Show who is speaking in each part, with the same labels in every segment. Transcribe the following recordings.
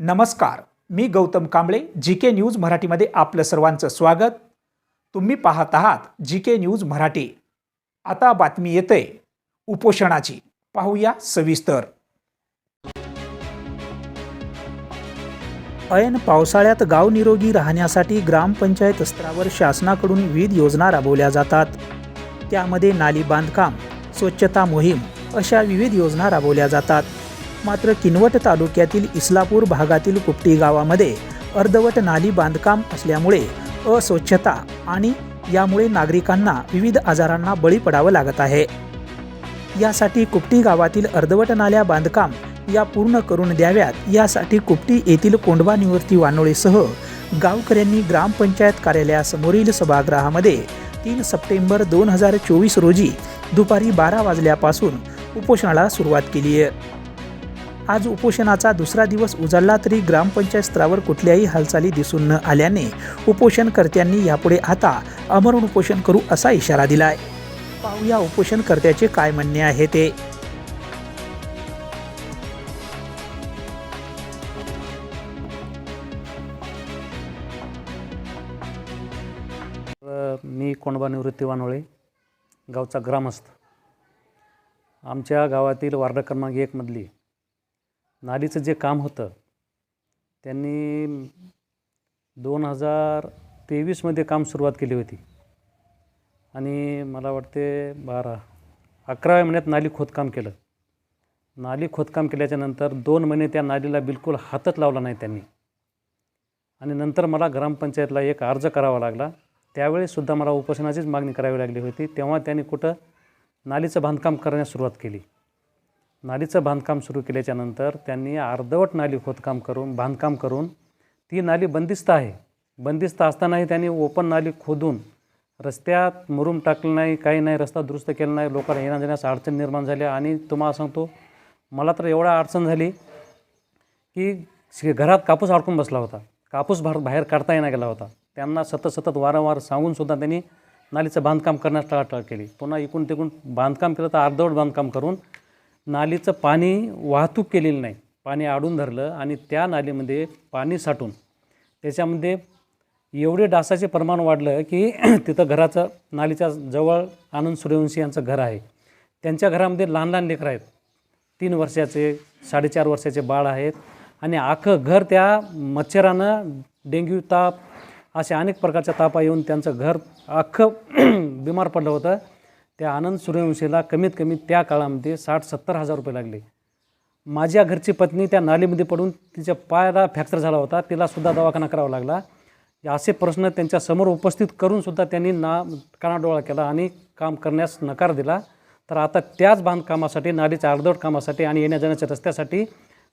Speaker 1: नमस्कार मी Gautam Kamble G K news मराठीमध्ये आपलं सर्वांचं स्वागत. तुम्ही पाहत आहात जी के न्यूज मराठी. आता बातमी येते उपोषणाची. पाहूया सविस्तर. ऐन पावसाळ्यात गाव निरोगी राहण्यासाठी ग्रामपंचायत स्तरावर शासनाकडून विविध योजना राबवल्या जातात. त्यामध्ये नाली बांधकाम स्वच्छता मोहीम अशा विविध योजना राबवल्या जातात. मात्र किनवट तालुक्यातील इस्लापूर भागातील कुपटी गावामध्ये अर्धवट नाली बांधकाम असल्यामुळे अस्वच्छता आणि यामुळे नागरिकांना विविध आजारांना बळी पडावं लागत आहे. यासाठी कुपटी गावातील अर्धवट नाल्या बांधकाम या पूर्ण करून द्याव्यात. यासाठी कुपटी येथील कोंडवा निवृत्ती वानोळेसह गावकऱ्यांनी ग्रामपंचायत कार्यालयासमोरील सभागृहामध्ये तीन सप्टेंबर दोन हजार चोवीस रोजी दुपारी बारा वाजल्यापासून उपोषणाला सुरुवात केली आहे. आज उपोषणाचा दुसरा दिवस उजाडला तरी ग्रामपंचायत स्तरावर कुठल्याही हालचाली दिसून न आल्याने उपोषणकर्त्यांनी यापुढे आता अमरण उपोषण करू असा इशारा दिलाय. पाहूया उपोषणकर्त्याचे काय म्हणणे आहे ते.
Speaker 2: मी कोंडबा निवृत्ती वानोळे गावचा ग्रामस्थ. आमच्या गावातील वार्ड क्रमांक एकमधली नालीचं जे काम होतं त्यांनी दोन हजार तेवीसमध्ये काम सुरुवात केली होती. आणि मला वाटते बारा अकराव्या महिन्यात नाली खोदकाम केलं. नाली खोदकाम केल्याच्यानंतर दोन महिने त्या नालीला बिलकुल हातच लावला नाही त्यांनी. आणि नंतर मला ग्रामपंचायतला एक अर्ज करावा लागला. त्यावेळीसुद्धा मला उपोषणाचीच मागणी करावी लागली होती. तेव्हा त्यांनी कुठं नालीचं बांधकाम करण्यास सुरुवात केली. नालीचं बांधकाम सुरू केल्याच्यानंतर त्यांनी अर्धवट नाली खोदकाम करून बांधकाम करून ती नाली बंदिस्त आहे. बंदिस्त असतानाही त्यांनी ओपन नाली खोदून रस्त्यात मुरूम टाकलं नाही काही नाही रस्ता दुरुस्त केला नाही लोकांना येण्या जाण्यास अडचण निर्माण झाल्या आणि तुम्हाला सांगतो मला तर एवढा अडचण झाली की घरात कापूस अडकून बसला होता. कापूस भार बाहेर काढता येणार गेला होता. त्यांना सतत सतत वारंवार सांगूनसुद्धा त्यांनी नालीचं बांधकाम करण्यास टाळाटाळ केली. पुन्हा इकून तिकून बांधकाम केलं तर अर्धवट बांधकाम करून नालीचं पाणी वाहतूक केलेली नाही. पाणी आडून धरलं आणि त्या नालीमध्ये पाणी साठून त्याच्यामध्ये एवढे डासाचे प्रमाण वाढलं की तिथं घराचं नालीच्या जवळ आनंद सूर्यवंशी यांचं घर आहे. त्यांच्या घरामध्ये लहान लहान लेकरं आहेत. तीन वर्षाचे साडेचार वर्षाचे बाळ आहेत आणि अख्खं घर त्या मच्छरानं डेंग्यू ताप असे अनेक प्रकारच्या तापा येऊन त्यांचं घर अख्खं बिमार पडलं होतं. त्या आनंद सूर्यवंशीला कमीत कमी त्या काळामध्ये साठ सत्तर हजार रुपये लागले. माझ्या घरची पत्नी त्या नालीमध्ये पडून तिच्या पायाला फ्रॅक्चर झाला होता. तिलासुद्धा दवाखाना करावा लागला. असे प्रश्न त्यांच्यासमोर उपस्थित करूनसुद्धा त्यांनी ना कानाडोळा केला आणि काम करण्यास नकार दिला. तर आता त्याच बांधकामासाठी नालीच्या अर्धवट कामासाठी आणि येण्या जाण्याच्या रस्त्यासाठी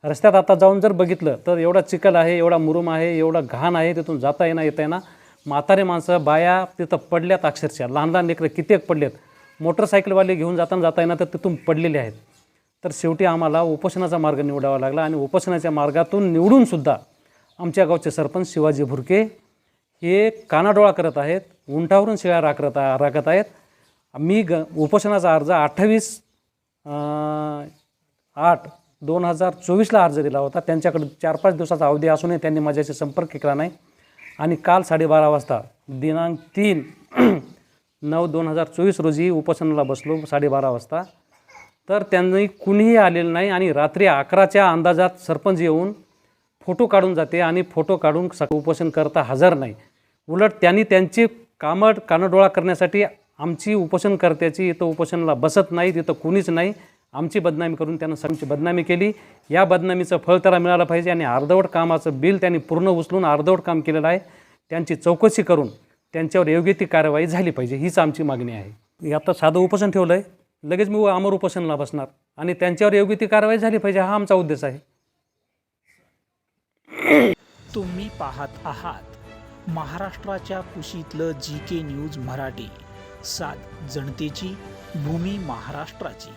Speaker 2: रस्त्यात आता जाऊन जर बघितलं तर एवढा चिखल आहे एवढा मुरुम आहे एवढा घाण आहे तिथून जाता येणं येता येणं म्हातारे माणसं बाया तिथं पडल्यात अक्षरशः. लहान लहान लेकरं कित्येक पडलेत. मोटरसायकलवाले घेऊन जाताना जाता येणार तर तिथून पडलेले आहेत. तर शेवटी आम्हाला उपोषणाचा मार्ग निवडावा लागला आणि उपोषणाच्या मार्गातून निवडूनसुद्धा आमच्या गावचे सरपंच शिवाजी भुरके हे कानाडोळा करत आहेत उंटावरून शिळा राखत राखत आहेत. मी ग उपोषणाचा अर्ज अठ्ठावीस आठ दोन हजार चोवीसला अर्ज दिला होता. त्यांच्याकडे चार पाच दिवसाचा अवधी असूनही त्यांनी माझ्याशी संपर्क केला नाही. आणि काल साडेबारा वाजता दिनांक तीन नऊ दोन हजार चोवीस रोजी उपोषणाला बसलो साडेबारा वाजता. तर त्यांनी कुणीही आलेलं नाही आणि रात्री अकराच्या अंदाजात सरपंच येऊन फोटो काढून जाते आणि फोटो काढून स उपोषण करता हजर नाही. उलट त्यांनी त्यांची कामं कानडोळा करण्यासाठी आमची उपोषणकर्त्याची इथं उपोषणाला बसत नाही तिथं कुणीच नाही. आमची बदनामी करून त्यानं आमची बदनामी केली. या बदनामीचं फळ त्याला मिळालं पाहिजे आणि अर्धवट कामाचं बिल त्यांनी पूर्ण उचलून अर्धवट काम केलेलं आहे. त्यांची चौकशी करून त्यांच्यावर योग्य ती कारवाई झाली पाहिजे हीच आमची मागणी आहे. आता साधं उपोषण ठेवलं आहे लगेच मी अमर उपोषणाला बसणार. आणि त्यांच्यावर योग्य ती कारवाई झाली पाहिजे हा आमचा उद्देश आहे.
Speaker 1: तुम्ही पाहत आहात महाराष्ट्राच्या कुशीतलं जी के न्यूज मराठी. सात जनतेची भूमी महाराष्ट्राची.